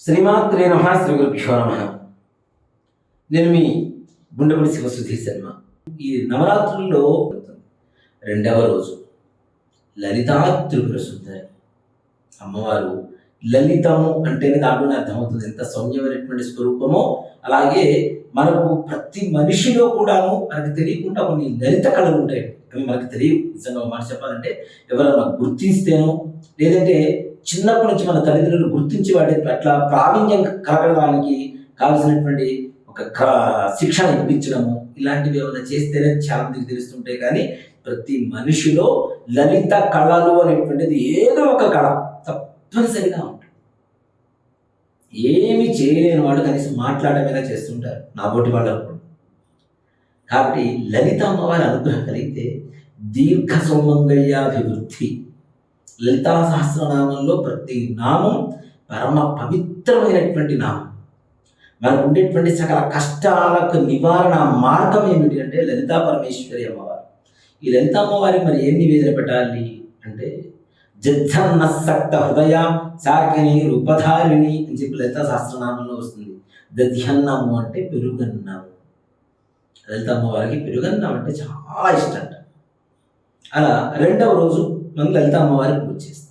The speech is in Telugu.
శ్రీమాత్రే నమ శ్రీ గురుభ్యో నమ. నేను మీ గుండెపడి శివసుధీ శర్మ. ఈ నవరాత్రుల్లో రెండవ రోజు లలితా త్రిపుర సుందరి అమ్మవారు లలితము అంటేనే దాంట్లోనే అర్థమవుతుంది. ఎంత సౌమ్యమైనటువంటి స్వరూపమో అలాగే మనకు ప్రతి మనిషిలో కూడాను మనకు తెలియకుండా కొన్ని లలిత కళలు ఉంటాయి. అవి మనకు తెలియవు. నిజంగా మాట చెప్పాలంటే ఎవరైనా గుర్తిస్తేనో లేదంటే చిన్నప్పటి నుంచి మన తల్లిదండ్రులు గుర్తించి వాటి పట్ల ప్రావీణ్యం కలగడానికి కావాల్సినటువంటి ఒక శిక్షణ ఇప్పించడము ఇలాంటివి ఏమైనా చేస్తేనే చాలా మందికి తెలుస్తుంటాయి కానీ ప్రతి మనిషిలో లలిత కళలు అనేటువంటిది ఏదో ఒక కళ తప్పనిసరిగా ఉంటుంది. ఏమి చేయలేని వాళ్ళు కనీసం మాట్లాడమేలా చేస్తుంటారు నాబోటి వాళ్ళు కాబట్టి లలిత అమ్మవారి అనుగ్రహం కలిగితే దీర్ఘ సౌమంగళ్యాభివృద్ధి లలితా సహస్రనామంలో ప్రతి నామం పరమ పవిత్రమైనటువంటి నామం. మనకు ఉండేటువంటి సకల కష్టాలకు నివారణ మార్గం ఏమిటి అంటే లలితా పరమేశ్వరి అమ్మవారు. ఈ లలిత అమ్మవారికి మరి ఏం నివేదన పెట్టాలి అంటే జద్ధన్న సక్త హృదయ సాకిని రూపధారిణి అని చెప్పి లలితా సహస్రనామంలో వస్తుంది. దధ్యన్నము అంటే పెరుగన్నము. లలిత అమ్మవారికి పెరుగన్నం అంటే చాలా ఇష్టం. అలా రెండవ రోజు మనం లలిత అమ్మవారికి పూజ చేస్తాం